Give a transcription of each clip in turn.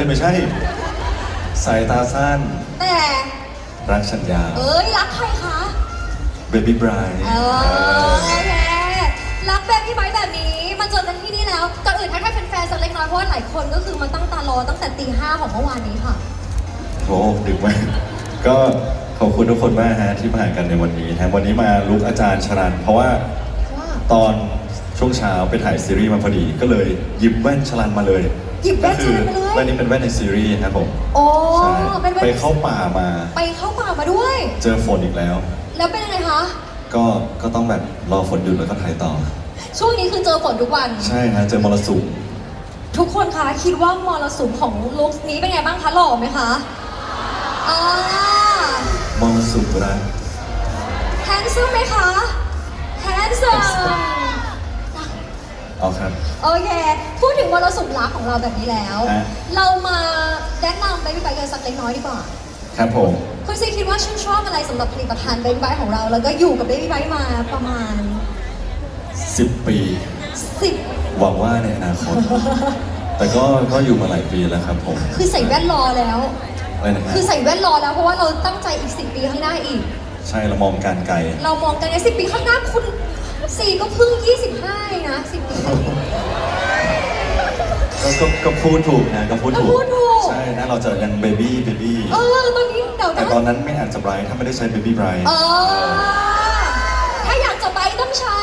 อ้ยไม่ใช่ สายตาสั้นๆแต่รักฉันยาวเอ้ยรักใครคะเบบี้บรายเออโอเครักแบบพี่ไบร์ทแบบนี้มาเจอกันที่นี่แล้วก่อนอื่นทักทายแฟนๆสักเล็กน้อยเพราะว่าหลายคนก็คือมาตั้งตารอตั้งแต่ตีห้าของเมื่อวานนี้ค่ะโอ้ดึกมากก็ขอบคุณทุกคนมากฮะที่มาหากันในวันนี้นะวันนี้มาลุกอาจารย์ชรันเพราะว่าว่าตอนช่วงเช้าไปถ่ายซีรีส์มาพอดี ก็เลยหยิบแว่นชรันมาเลย หยิบแว่นก็คือชรันมาเลยแว่นนี้เป็นแว่นในซีรีส์ครับผมโอ้ใช่เป็นแว่นไปเข้าป่ามา ไปเข้าป่ามาด้วย เจอฝนอีกแล้ว แล้วเป็นยังไงคะ ก็ก็ต้องแบบรอฝนหยุดแล้วก็ถ่ายต่อ ช่วงนี้คือเจอฝนทุกวัน ใช่ฮะเจอมรสุมทุกคนคะคิดว่ามรสุมของลุคนี้เป็นไงบ้างคะหล่อไหมคะอ่ามรสุมรักแฮนซ์ไหมคะแฮนซ์ เอาครับ โอเค พูดถึงมรสุมรักของเราแบบนี้แล้ว ฮะ เรามาแนะนำเบบี้ไบกันสักเล็กน้อยดีกว่า ครับผม คุณซีคิดว่าชื่นชอบอะไรสำหรับผลิตภัณฑ์เบบี้ไบของเรา แล้วก็อยู่กับเบบี้ไบมาประมาณ 10 ปี 10 หวังว่าในอนาคต แต่ก็ก็อยู่มาหลายปีแล้วครับผมคือใส่แว่นรอแล้ว อะไรนะฮะคือใส่แว่นรอแล้วเพราะว่าเราตั้งใจอีก 10 ปีข้างหน้าอีก ใช่เรามองการไกล เรามองกันในสิปีข้างหน้าคุณ สี่ก็เพิ่ง25เองนะสิปีก็ก็ก็พูดถูกนะก็พูดถูก็พูดถูก ใช่นะเราจะยังเบบี้เบบี้เออตอนนี้เดี๋ยวแต่นะตอนนั้นไม่อาจจะไบรท์ถ้าไม่ได้ใช้เบบี้ไบรท์เออถ้าอยากจะไปต้องใช้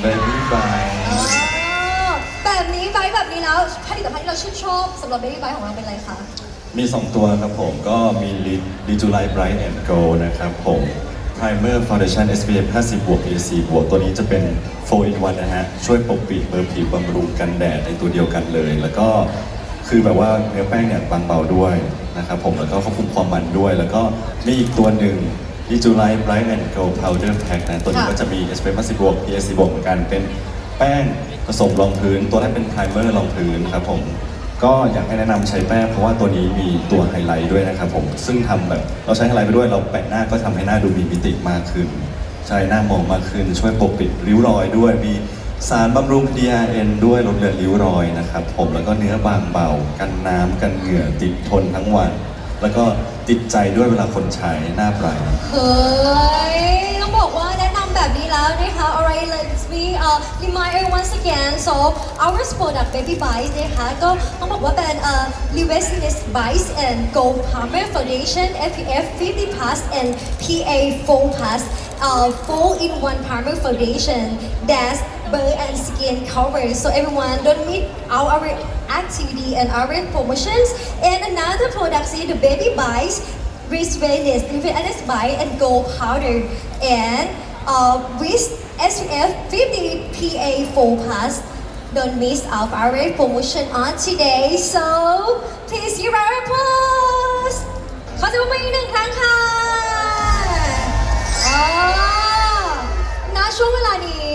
เบบี้ไบรท์เออแบบนี้ไบแบบนี้แล้วผลิตภัณฑ์ที่เราชื่นชอบสำหรับเบบี้ไบของเราเป็นอะไรคะ มี 2 ตัวครับผมก็มีลิจูไลท์ไบรท์แอนด์โกลนะครับผม Primer Foundation SPF 50บวก PAC บวกตัวนี้จะเป็น4 in 1นะฮะ ช่วยปกปิดเบอร์ผิวบำรุงกันแดดในตัวเดียวกันเลย แล้วก็คือแบบว่าเนื้อแป้งเนี่ยบางเบาด้วยนะครับผมแล้วก็ควบคุมความมันด้วย แล้วก็มีอีกตัวหนึ่ง l i t u l i t e Bright and Glow Powder Pack นะตัวนี้ค่ะก็จะมี SPF 50บวก PAC บวกเหมือนกันเป็นแป้งผสมรองพื้น ตัวแรกเป็น Primer รองพื้นครับผม ก็อยากให้แนะนำใช้แป้งเพราะว่าตัวนี้มีตัวไฮไลท์ด้วยนะครับผมซึ่งทำแบบเราใช้ไฮไลท์ไปด้วยเราแปะหน้าก็ทำให้หน้าดูมีมิติมากขึ้น ใช่หน้ามองมากขึ้น ช่วยปกปิดริ้วรอยด้วยมีสารบำรุง DRN ด้วยลดเลือนริ้วรอยนะครับผมแล้วก็เนื้อบางเบา กันน้ำกันเหงื่อติดทนทั้งวัน แล้วก็ติดใจด้วยเวลาคนใช้หน้าไบรท์เฮ้ย แนะนำแบบนี้แล้วนะคะ alright let's be uh remind everyone once again so our product baby bites นะคะก็ต้องบอกว่าเป็น uh l i v e s i n e s bites and gold palmer foundation SPF 50 plus and PA 4 plus uh full in one palmer foundation that's burn and skin coverage so everyone don't miss out our activity and our promotions and another product is the baby bites wrist weightless infant bite and gold powder and uh, with SPF 50 PA 4 plus don't miss out our promotion on today so please give our applause ขอเสียงปรบมืออีกหนึ่งครั้งค่ะอ๋อณช่วงเวลานี้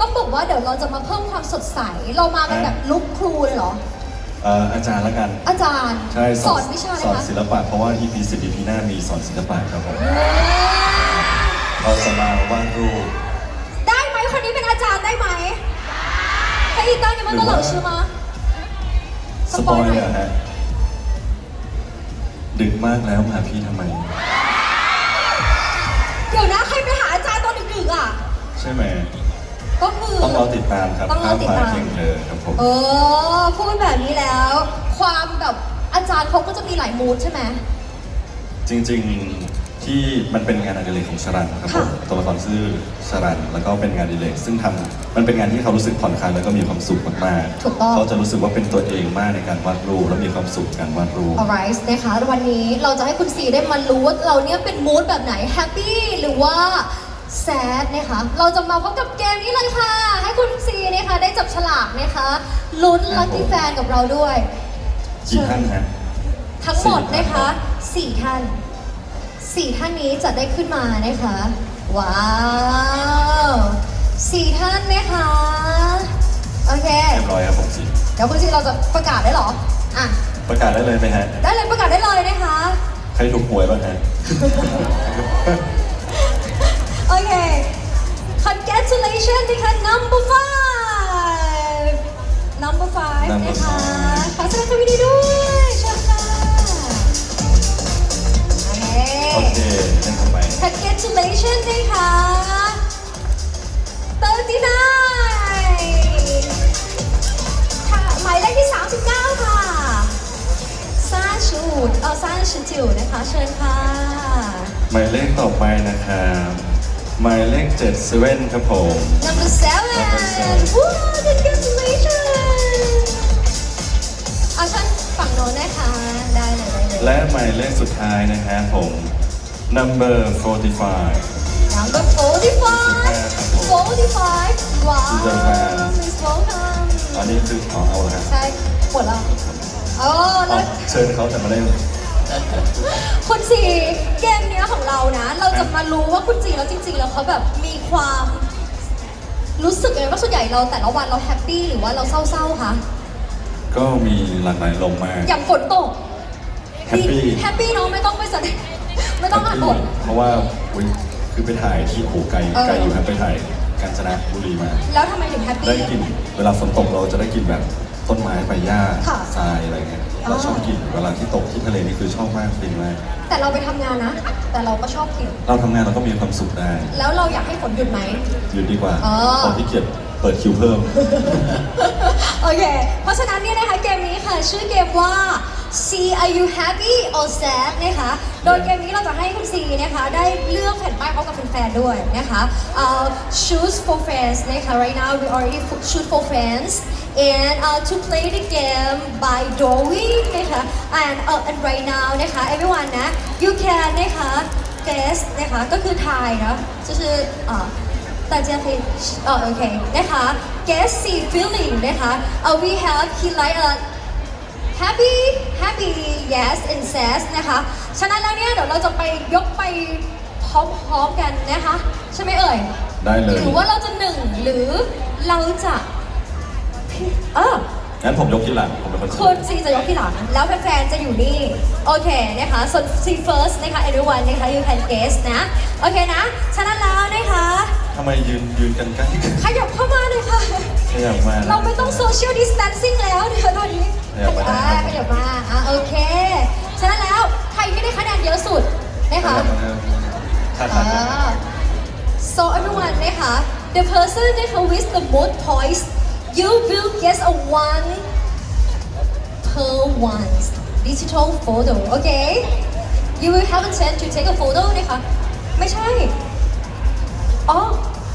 ต้องบอกว่าเดี๋ยวเราจะมาเพิ่มความสดใส เรามากันแบบลุกครูเลยเหรอ เอ่ออาจารย์ละกัน อาจารย์ ใช่สอนวิชาอะไรสอนคะ ศิลปะเพราะว่า EP 10 EP หน้ามีสอนศิลปะครับผม เาจมาวาดรูปได้ไหมคนนี้เป็นอาจารย์ได้ไหมใครอีกต้างไม่ยมันตลือช่ไหมสปอยเลยฮะดึกมากแล้วมาหาพี่ทำไม เดี๋ยวนะใครไปหาอาจารย์ตอนดึกๆอะ ใช่ไหม ก็คือ ต้องรอติดตามครับต้องรอติดตาม เพียงเธอครับผมเออพูดแบบนี้แล้ว ความแบบอาจารย์เขาก็จะมีหลายมูดใช่ไหมจริง ที่มันเป็นงานอดิเรกของชรันครับผมค่ะตัวละครชื่อชรันแล้วก็เป็นงานอดิเรกซึ่งทำมันเป็นงานที่เขารู้สึกผ่อนคลายแล้วก็มีความสุขมากๆถูกต้อง เขาจะรู้สึกว่าเป็นตัวเองมากในการวาดรูปแล้วมีความสุขกับการวาดรูป alright นะคะวันนี้เราจะให้คุณซีได้มารู้ว่าเราเนี่ยเป็นมูดแบบไหน happy หรือว่า sad นะคะเราจะมาพบกับเกมนี้เลยค่ะ ให้คุณซีนะคะได้จับฉลากนะคะลุ้นครัลับคผมกี้แฟนกับเราด้วยกี่ท่านฮะทั้งหมดสี่ท่านนะคะสี่ท่าน สี่ท่านนี้จะได้ขึ้นมานะคะ ว้าวสี่ท่านนะคะ โอเค เรียบร้อยครับผมสิเดี๋ยวคุณซีเราจะประกาศได้เหรอ อะ ประกาศได้เลยไหมฮะ ได้เลยประกาศได้เลยนะคะ ใครถูกหวยบ้างฮะ โอเค congratulations นะคะ number five number five Number นะคะ five ขอแสดงความยินดีด้วยเชิญ โอเคโอเคเล่นเข้าไป congratulations นะคะ39ค่ะหมายเลขที่ 39 ค่ะซาชูดเออซาชูจิวนะคะ เชิญค่ะ หมายเลขต่อไปนะครับหมายเลข7เซเว่นครับผม number seven Number seven ว้าว congratulations เอาเชิญฝั่งโน้นนะคะได้เลยได้เลย และหมายเลขสุดท้ายนะฮะผม number 45 number 45 45 ว้าว She's a fan. Miss welcome อันนี้คืออ๋อเอาละฮะใช่หมดแล้วโอ้อ๋แล้อวเชิญเขาแต่ไม่ได้คุณสีเกมเนี้ยของเรานะ เราจะมารู้ว่าคุณจีแล้วจริง ๆ แล้วเขาแบบมีความรู้สึกยังไงว่าส่วนใหญ่เราแต่ละวันเราแฮปปี้หรือว่าเราเศร้าๆคะก็มีหลากหลายลมณ์มากอย่างฝนตก แฮปปี้ แฮปปี้เนาะไม่ต้องไปแสดงไม่ต้องอ่านบท เพราะว่าอุ๊ยคือไปถ่ายที่โอ้โหไกลเออ ไกลอยู่ครับไปถ่ายกาญจนบุรีมา แล้วทำไมถึงแฮปปี้ได้กลิ่นเวลาฝนตกเราจะได้กลิ่นแบบต้นไม้ใบหญ้าค่ะทรายอะไรเงี้ยเราอ๋อชอบกลิ่นเวลาที่ตกที่ทะเลนี่คือชอบมากฟินมากแต่เราไปทำงานนะ แต่เราก็ชอบกิน เราทำงานเราก็มีความสุขได้แล้วเราอยากให้ฝนหยุดไหม หยุดดีกว่าอ๋อ ตอนที่เกียจเปิดคิวเพิ่ม โอเค เพราะฉะนั้นเนี่ยนะคะเกมนี้ค่ะ ชื่อเกมว่า See are you happy or sad นะคะ โดยเกมนี้เราจะให้คุณซีนะคะ ได้เลือกแผ่นป้ายพร้อมกับแฟนๆด้วยนะคะเอ่อ choose for friends นะคะ right now we already choose for friends and uh, to play the game by drawing นะคะ and uh, and right now นะคะ everyone นะ you can นะคะ guess นะคะก็คือทายเนาะ就是呃大家可以哦，OK，นะคะ guess see feeling นะคะ uh, we have he like a happy happy yes and sad นะคะ ฉะนั้นแล้วเนี่ยเดี๋ยวเราจะไปยกไปพร้อมๆกันนะคะ ใช่ไหมเอ่ย ได้เลย หรือว่าเราจะหนึ่งหรือเราจะ เออ งั้นผมยกที่หลังผมเป็นคนคุณซีจะยกที่หลัง แล้วแฟนๆ จะอยู่นี่ โอเคนะคะส่วนซี first นะคะ everyone นะคะ you can guess นะ โอเคนะฉะนั้นแล้วนะคะ ทำไมยืนยืนกันใกล้ขยับเข้ามาเลยค่ะ ขยับมา เราไม่ต้อง social distancing แล้วเดี๋ยวตอนนี้ขยับมาได้อ่าขยับมา อะ โอเค ฉะนั้นแล้ว ใครที่ได้คะแนนเยอะสุดนะขคะ ยับมาถ้าทันอ่า so everyone นะคะ the person นะคะ with the most points you will get a one per one digital photo okay you will have a chance to take a photo นะคะไม่ใช่ อ๋อ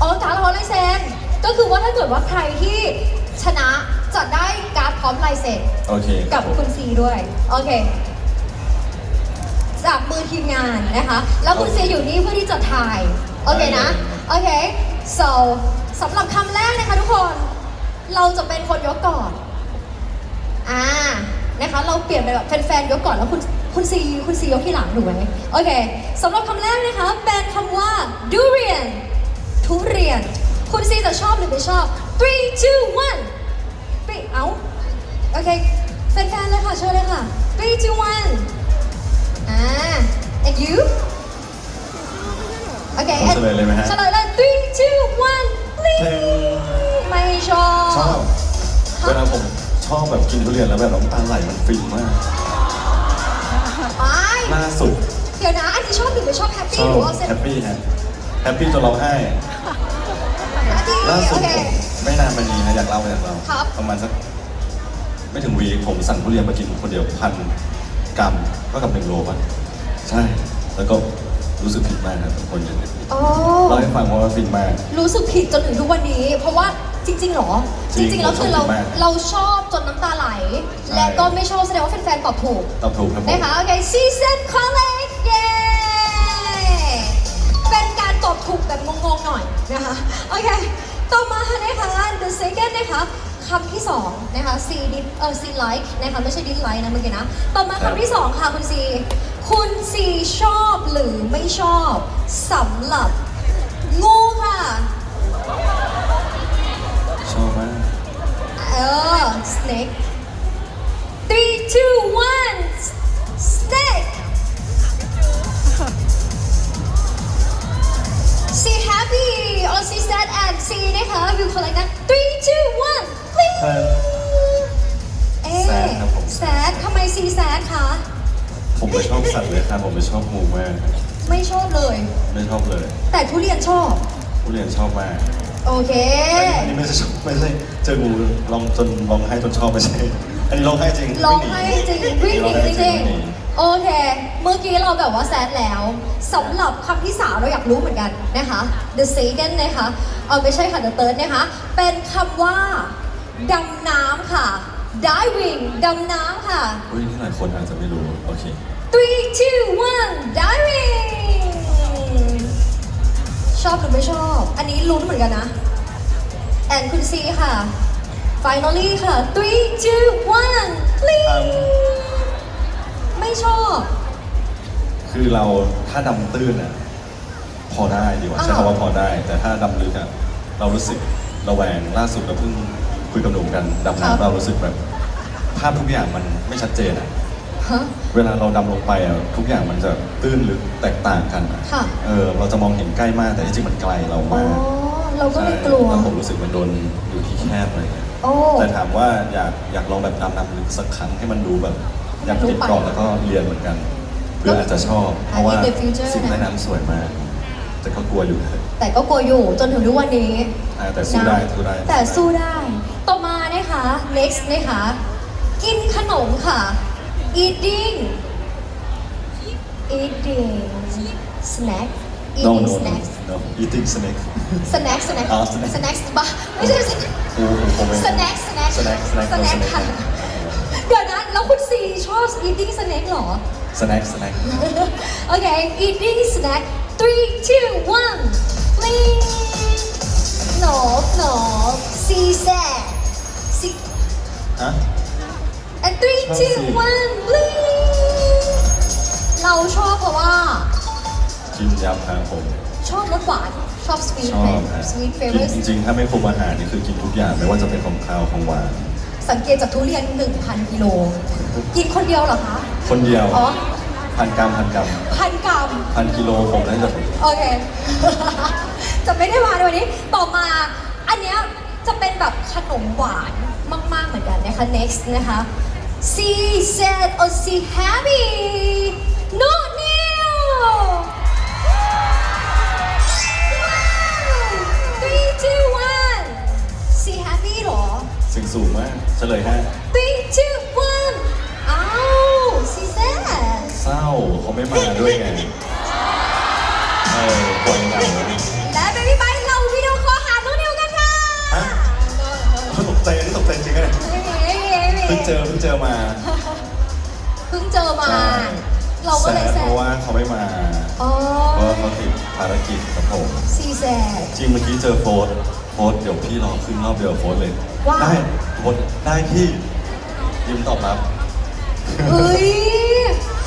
อ๋อการ์ดพร้อมลายเซ็นก็คือว่าถ้าเกิดว่าใครที่ชนะจะได้การ์ดพร้อมลายเซ็นโอเคกับคุณซีด้วย โอเค จากมือทีมงานนะคะ แล้วคุณซีอยู่นี่เพื่อที่จะถ่าย โอเคนะ โอเค so สำหรับคำแรกนะคะทุกคน เราจะเป็นคนยกก่อน อ่า นะคะ เราเปลี่ยนไปแบบแฟนๆยกก่อนแล้วคุณคุณซีคุณซียกที่หลังถูกไหมโอเคสำหรับคำแรกนะคะเป็นคำว่า durian ทุเรียน คุณซีจะชอบหรือไม่ชอบ three two one ไปเอาโอเคแฟนๆเลยค่ะเชิญเลยค่ะ three two one อ่า and you โอเคผมเฉลยเลยไหมฮะเฉลยเลย three two one เพลง ไม่ชอบ ชอบเวลาผมชอบแบบกินทุเรียนแล้วแบบน้ำตาไหลมันฟินมากไปล่าสุดเดี๋ยวนะอันนี้ชอบหรือไม่ชอบแฮปชปี้อหบรือว่าเซนแฮปปี้ฮะแฮปปี้จนร้องไห้แฮปปี้ล่าสุโอดเค ผมไม่นานมานี้นะอยากเล่าอยากเล่าครับ ประมาณสักไม่ถึงวีคผมสั่งทุเรียนมากินคนเดียวพันกรัมก็กับหนึ่งโลป่ะใช่ แล้วก็รู้สึกผิดมากครับทุกคนอย่างนี้อ๋อเล่าให้ฟังว่ามันฟินมาก รู้สึกผิดจนถึงทุกวันนี้ เพราะว่า จริงๆหรอ จจริงริงๆแล้วคือเราผมชอบมาก เราชอบจนน้ำตาไหลใช่และก็ไม่ชอบแสดงว่าแฟนๆตอบถูก ตอบถูกครับผม นะคะโอเค season college เย้เป็นการตอบถูกแบบงงๆหน่อยนะคะโอเคต่อมานะคะ the second นะคะคำที่สองนะคะ C did เออ C like นะคะไม่ใช่ dislike นะเมื่อกี้นะ ต่อมาครับ คำที่สองค่ะ คุณ C คุณ C ชอบหรือไม่ชอบสำหรับงูค่ะ เออ snake three two one snake see happy or see sad and see นะคะ you collect that three two one please เอ๊ะ Sad ครับผม sad ทำไม see sad คะ ผมไม่ชอบสัตว์เลยครับผมไม่ชอบงูมากไม่ชอบเลย ไม่ชอบเลย แต่ทุเรียนชอบ ผู้เรียนชอบมาก โอเค อันนี้ไม่ใช่ชอบไม่ใช่เจองูลองจนร้องไห้จนชอบไม่ใช่ อันนี้ร้องไห้จริงร้องไห้จริงวิ่งหนีจริงวิ่หนีๆโอเค เมื่อกี้เราแบบว่าแซดแล้วสำหรับคำที่สามเราอยากรู้เหมือนกันนะคะ the second นะคะเอาไม่ใช่ค่ะ the third นะคะ เป็นคำว่าดำน้ำค่ะ diving ดำน้ำค่ะอุ้ยนี่หลายคนอาจจะไม่รู้ โอเค three two one diving ชอบหรือไม่ชอบ อันนี้ลุ้นเหมือนกันนะ แอนคุณซีค่ะ finally ค่ะ three two one please ไม่ชอบ คือเราถ้าดำตื้นอะพอได้ดีกว่าใช้อ้าวคำว่าพอได้ แต่ถ้าดำลึกอะเรารู้สึกระแวงล่าสุดเราเพิ่งคุยกับหนุ่มกันดำน้ำเรารู้สึกแบบภาพทุกอย่างมันไม่ชัดเจนอะฮะ เวลาเราดำลงไปอะทุกอย่างมันจะตื้นลึกแตกต่างกันอะค่ะ เออเราจะมองเห็นใกล้มากแต่ที่จริงมันไกลเราอ๋อ มากเราก็เลยกลัว ใช่แล้วผมรู้สึกมันโดนอยู่ที่แคบอะไรเงี้ยโอ้ แต่ถามว่าอยากอยากลองแบบดำน้ำลึกสักครั้งให้มันดูแบบอยากติดเกาะแล้วก็เรียนเหมือนกันเพื่ออาจจะชอบ เพราะว่าใน future สิ่งนะแม่น้ำสวยมาก แต่ก็กลัวอยู่แต่ก็กลัวอยู่จนถึงทุกวันนี้ อ่าแต่สู้ได้นะสู้ได้แต่สู้ได้ ต่อมานะคะ next นะคะ กินขนมค่ะ eating eating snack no eating no no snacks no eating snack snack snack อ๋อ snack snacks บ้าไม่ใช่ snack โอ้โหผมไม่ snack snack snack snack no snack snack ค่ะเดี๋ยวนะแล้วคุณซีชอบ eating snack เหรอ snack snack okay, eating snack. Three, two, one. Please. No, no. C said. C. ฮะ And three, ชอบ two, สิ one. Please. เราชอบเพราะว่ากินยำครับผมชอบรสหวาน ชอบ sweet ชอบฮะ sweet กิน favorites จริงๆ ถ้าไม่คุมอาหารนี่คือกินทุกอย่างไม่ว่าจะเป็นของคาวของหวาน สังเกตจากทุเรียน 1,000กิโล กินคนเดียวเหรอคะ คนเดียวอ๋อ พันกรัมพันกรัมพันกรัม พันกิโลผมน่าจะโอเค จะไม่ได้มาในวันนี้ ต่อมา อันเนี้ยจะเป็นแบบขนมหวานมาก ๆ เหมือนกันนะคะ next นะคะ C said or C happy no new three two one C happy เหรอเสียงสูงมากเฉลยฮะ three two one อ้าว C said เศร้าเขาไม่มาด้วยไง เออปล่อยเหงา และ baby bye เรา เพิ่งเจอเพิ่งเจอมาเพิ่งเจอมา ใช่เราก็เลยแซแซดเพราะว่าเขาไม่มาอ๋อเพราะว่าเขาติดภารกิจครับผมซีแซด จริงเมื่อกี้เจอโฟสโฟสเดี๋ยวพี่รอขึ้นรอบเดียวกับโฟสเลยว้าว ได้โฟสได้พี่ยิ้มตอบรับเฮ้ย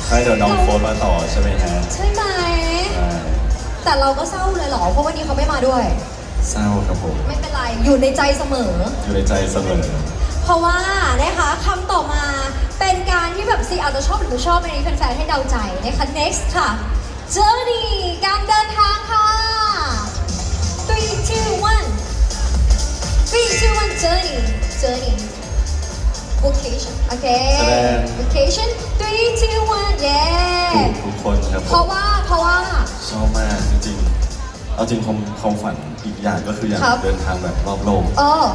ใช่เดี๋ยวน้องโฟสมาต่อใช่ไหมฮะใช่ไหม ใช่แต่เราก็เศร้าเลยเหรอ เพราะวันนี้เขาไม่มาด้วย เศร้าครับผม ไม่เป็นไร อยู่ในใจเสมอ อยู่ในใจเสมอ เพราะว่านะคะคำต่อมาเป็นการที่แบบซีอาจจะชอบหรือไม่ชอบอันนี้แฟนๆให้เดาใจนะคะ next ค่ะ journey การเดินทางค่ะ three two one three two one journey journey vacation โอเค แสดง vacation three two one เย้ถูกทุกคนครับผเพราะมว่าเพราะว่า ชอบมากจริงๆ เอาจริงความความฝันอีกอย่างก็คืออยากครับ เดินทางแบบรอบโลก เออ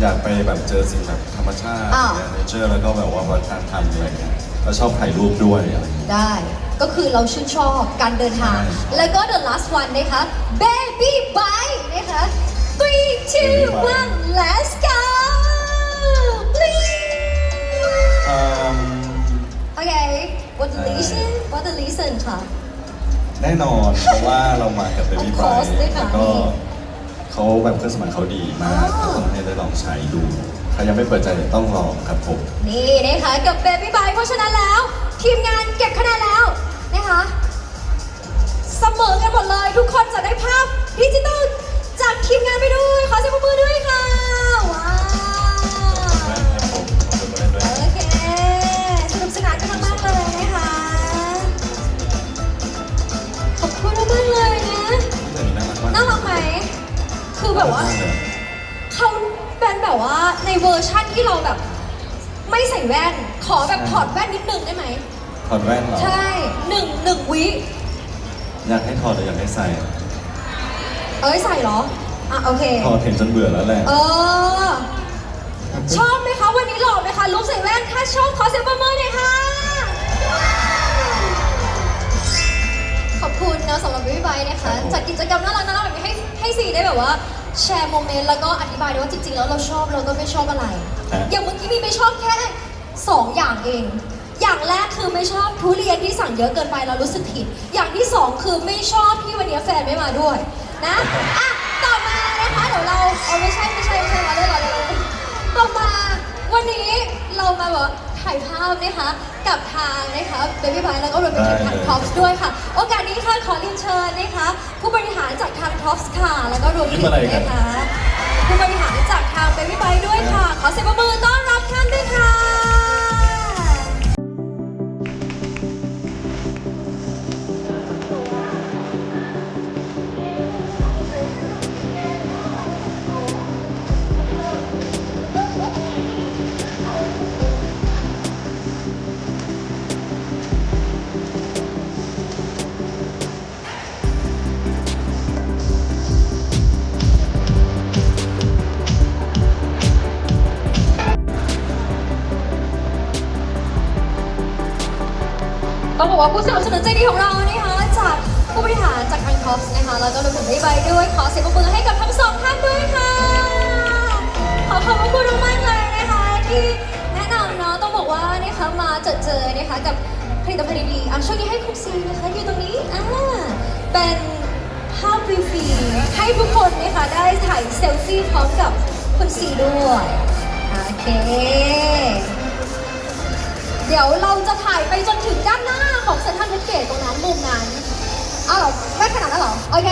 อยากไปแบบเจอสิ่งแบบธรรมชาติอ่า เนเจอร์แล้วก็แบบว่าวัฒนธรรมอะไรเงี้ยแล้วชอบถ่ายรูปด้วยอะไรเงี้ย ได้ ก็คือเราชื่นชอบการเดินทาง ใช่ แล้วก็ the last one นะคะ baby bike นะคะ three two Baby bike one let's go please อืม okay what the เอ่อ reason what the reason ค่ะ แน่นอน เพราะว่าเรามากับ Baby Of b r i course ด้วยแล้ค่ะวก็ เขาแบบเครื่องสมางเขาดีมากอ๋อก็ต้องให้ได้ลองใช้ดู ถ้ายังไม่เปิดใจเดี๋ยต้องลองครับผม นี่นะคะกับเบบี้บายเพราะฉะนั้นแล้ว ทีมงานเก็บคะแนนแล้วนะคะเสมอกันหมดเลย ทุกคนจะได้ภาพดิจิตอลจากทีมงานไปด้วยขอเสียงปรบมือด้วยค่ะ คือแบบว่าน่รักมกเลยเขาเป็นแบบว่าในเวอร์ชั่นที่เราแบบ ไม่ใส่แว่น ขอแบบถอดแว่นนิดนึงได้ไหม ถอดแว่นเหรอ ใช่หนึ่งหนึ่งวิอยากให้ถอดหรืออยากให้ใส่ เอ้ยใส่เหรอ อะโอเค ถอดเห็นจนเบื่อแล้วแหละ เออ ชอบไหมคะวันนี้หล่อไหมคะลุกใส่แว่นถ้าชอบขอเสียงปรบมือหน่อยค่ะ ขอบคุณนะสำหรับวิบายนะคะครับผมจัดกิจกรรมน่ารักน่ารักแบบนี้ให้ให้ซีได้แบบว่า แชร์โมเมนต์แล้วก็อธิบายด้วยว่าจริงๆ แล้วเราชอบเราก็ไม่ชอบอะไรฮะอย่างเมื่อกี้มีไม่ชอบแค่สองอย่างเอง อย่างแรกคือไม่ชอบทุเรียนที่สั่งเยอะเกินไปเรารู้สึกผิด อย่างที่สองคือไม่ชอบที่วันนี้แฟนไม่มาด้วยนะอะต่อมานะคะเดี๋ยวเราเอาไม่ใช่ไม่ใช่ไม่ใช่มาเลยเหรอเดี๋ยวเราต่อมาวันนี้เรามาแบบ ถ่ายภาพนะคะ กับทางนะคะเบบี้ไบแล้วก็รวมไปถึงทางได้เลยท็อปส์ด้วยค่ะ โอกาสนี้ค่ะขอเรียนเชิญนะคะ ผู้บริหารจากทางท็อปส์ค่ะ แล้วก็รวมถึงนะคะผู้บริหารจากทางเบบี้ไบด้วยค่ะ ขอเสียงปรบมือต้อนรับท่านด้วยค่ะ บอกว่าผู้สนับสนุนใจดีของเรานะคะจากผู้บริหารจากทางท็อปส์นะคะแล้วก็รวมถึงเบบี้ไบด้วยขอเสียงปรบมือให้กับทั้งสองท่านด้วยค่ะ ขอขอบพระคุณมากเลยนะคะที่แนะนำเนาะต้องบอกว่านะคะมาเจอเจอนะคะกับผลิตภัณฑ์ดีๆอะช่วงนี้ให้คุณซีนะคะอยู่ตรงนี้อ่าเป็นภาพฟรีๆให้ทุกคนนะคะได้ถ่ายเซลฟี่พร้อมกับคุณซีด้วยโอเค เดี๋ยวเราจะถ่ายไปจนถึงด้านหน้า ของเซ็นทรัลเวสเกตตรงนั้นมุมนั้นอ้าวเหรอไม่ขนาดนั้นเหรอ โอเค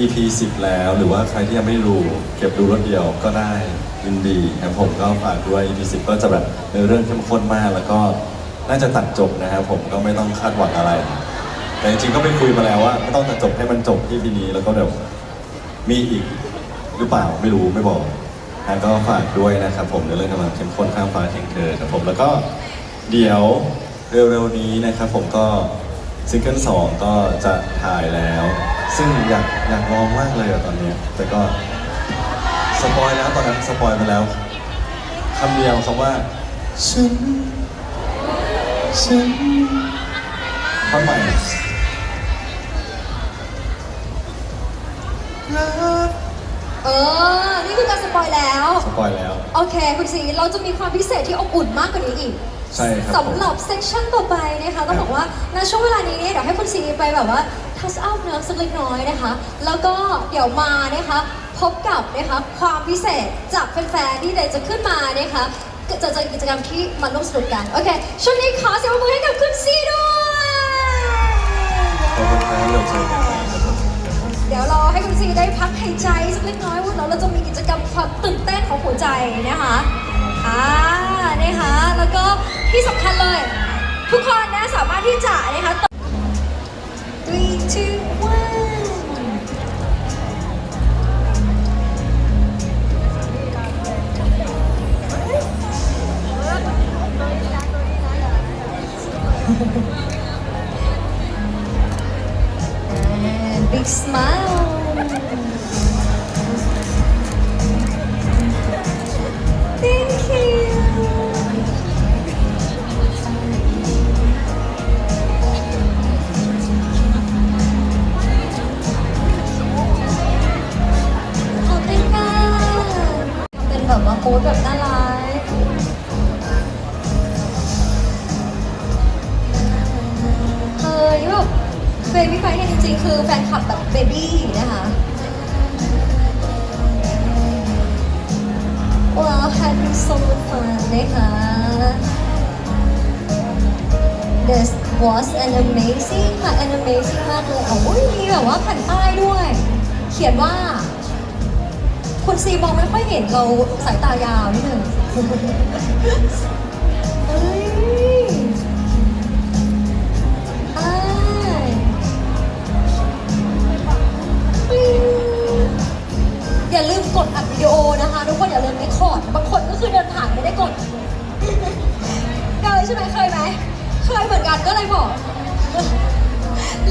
EP 10 แล้ว หรือว่าใครที่ยังไม่ดูเก็บดูรถเดียวก็ได้ยินดีครับผมก็ฝากด้วย EP 10 ก็จะแบบเนื้อเรื่องเข้มข้นมาก แล้วก็น่าจะตัดจบนะครับผมก็ไม่ต้องคาดหวังอะไร แต่จริงๆก็ไปคุยมาแล้วว่าไม่ต้องตัดจบให้มันจบที่ EP นี้แล้วก็เดี๋ยวมีอีกหรือเปล่าไม่รู้ไม่บอกนะก็ฝากด้วยนะครับผมในเรื่องกำลังเข้มข้นข้ามฟ้าเคียงเธอครับผมแล้วก็เดี๋ยวเร็วๆนี้นะครับผมก็ซิงเกิลสองก็จะถ่ายแล้ว ซึ่งอยากอยากลองมากเลยอะตอนเนี้ยแต่ก็สปอยแล้วตอนนั้นสปอยไปแล้วคำเดียวคำว่าฉันฉันทำไมรักเออ นี่คือการสปอยแล้ว สปอยแล้ว โอเค คุณซีเราจะมีความพิเศษที่อบอุ่นมากกว่านี้อีก ใช่ครับผมสำหรับเซสชั่นต่อไปนะคะต้องบอกว่าณช่วงเวลานี้เนี่ยเดี๋ยวให้คุณซีไปแบบว่าทัชอัพเนื้อสักเล็กน้อยนะคะ แล้วก็เดี๋ยวมานะคะพบกับนะคะความพิเศษจากแฟนๆที่เดยวจะขึ้นมานะคะจะเจอกิจกรรมที่มาร่วมสนุกกัน โอเค ช่วงนี้ขอเสียงปรบมือให้กับคุณซีด้วยขอบคุณครับเราเจอกันครับผมเดี๋ยวรอให้คุณซีได้พักหายใจสักเล็กน้อยว่าเราจะมีกิจกรรมความตื่นเต้นของหัวใจนะคะอ่านะคะแล้วก็ ที่สำคัญเลย ทุกคนนะสามารถที่จะนะคะตบ three two one อ่า big smile เป็นแบบว่าโค้ดแบบน่ารักเฮ้ยแบบเบบี้ไฟเนี่ยจริงๆ คือแฟนคลับแบบเบบี้นะคะว้าว having so much fun นะคะ This was an amazing ค่ะ an amazing มากเลยอ๋ออุ๊ยมีแบบว่าแผ่นป้ายด้วย เขียนว่า คุณซีมองไม่ค่อยเห็นเราสายตายาวนิดนึงเฮ้ยอ้ายปิ๊งอย่าลืมกดอัดวิดีโอนะคะทุกคนอย่าลืมไม่คอร์ดบางคนก็คือเดินผ่านไม่ได้กดเคยใช่ไหมเคยไหมเคยเหมือนกันก็เลยบอก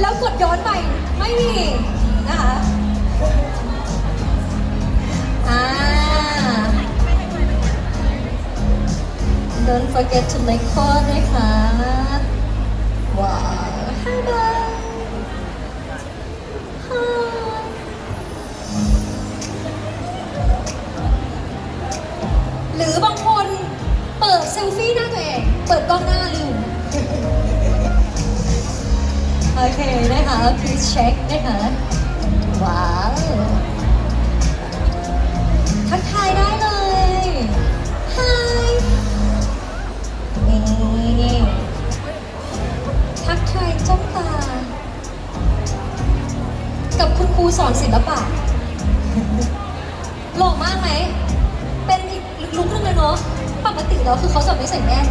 แล้วกดย้อนไปไม่มีนะคะ Don't forget to like comment นะคะว้าวฮัลโหลหรือบางคนเปิดเซลฟี่หน้าตัวเอง เปิดกล้องหน้าลืม โอเคนะคะ please check นะคะว้าวทักทายได้เลย Hi รูสอนศิลปะหล่อมากไหม เป็นอีกลุคนึงเลยเนาะ ปกติแล้วคือเขาจะไม่ใส่แว่น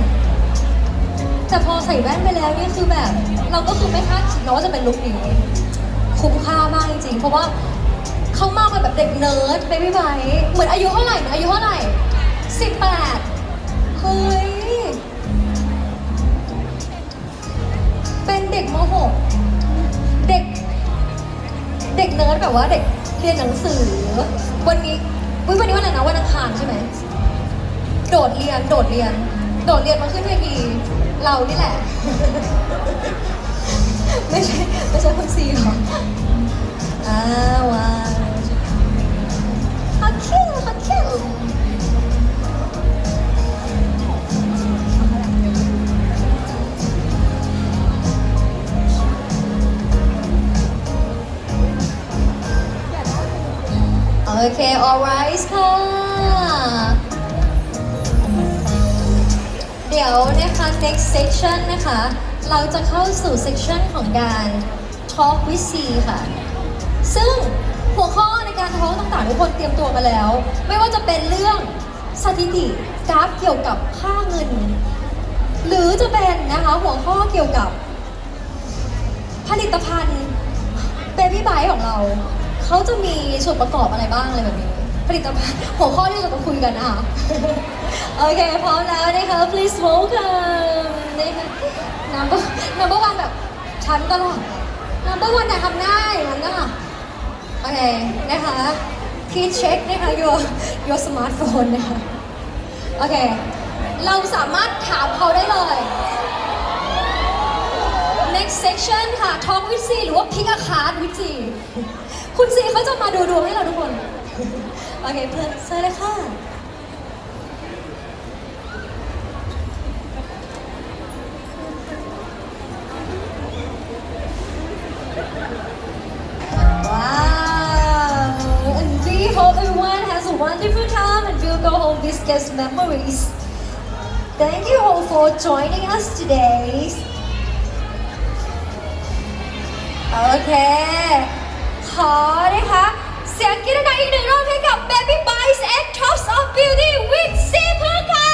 แต่พอใส่แว่นไปแล้วเนี่ยคือแบบ เราก็คือไม่คาดคิดนะว่าจะเป็นลุคนี้ คุ้มค่ามากจริงๆ เพราะว่าเขามาเป็นแบบเด็กเนิร์ดเบบี้ไบเหมือนอายุเท่าไหร่นะอายุเท่าไหร่สิบแปดเฮ้ย เป็นเด็กมห เด็กเนิร์ดแบบว่าเด็กเรียนหนังสือ วันนี้อุ๊ยวันนี้วันอะไรนะวันอังคารใช่ไหมโดดเรียนโดดเรียน โดดเรียนมาขึ้นเวทีเรานี่แหละ ไม่ใช่ไม่ใช่คนซีหรออ้าวว้าฮักคิวฮักคิว เค alright ค่ะ เดี๋ยวนะคะ next section นะคะ เราจะเข้าสู่ section ของการ talk with C ค่ะ ซึ่งหัวข้อในการ talk ต่างๆทุกคนเตรียมตัวมาแล้ว ไม่ว่าจะเป็นเรื่องสถิติกราฟเกี่ยวกับค่าเงิน หรือจะเป็นนะคะหัวข้อเกี่ยวกับ ผลิตภัณฑ์ Baby b y ของเรา เขาจะมีส่วนประกอบอะไรบ้างอะไรแบบนี้ ผลิตภัณฑ์หัวข้อที่เราจะคุยกันนะคะ โอเค พร้อมแล้วนะคะ please welcome นะคะ number number one แบบชั้นตลอด number one เนี่ยทำหน้าอย่างนั้นนะคะโอเคนะคะ please check นะคะ your your smartphone นะคะโอเค เราสามารถถามเขาได้เลย next section ค่ะ talk with C หรือว่า pick a card with C คุณซีเขาจะมาดูดวงให้เราทุกคน โอเคเพื่อนเชิญเลยค่ะ Wow! And we hope everyone has a wonderful time and will go home with guest memories. thank you all for joining us today Hard ha. second night in a row with a baby buys at Tops of Beauty with Sephora.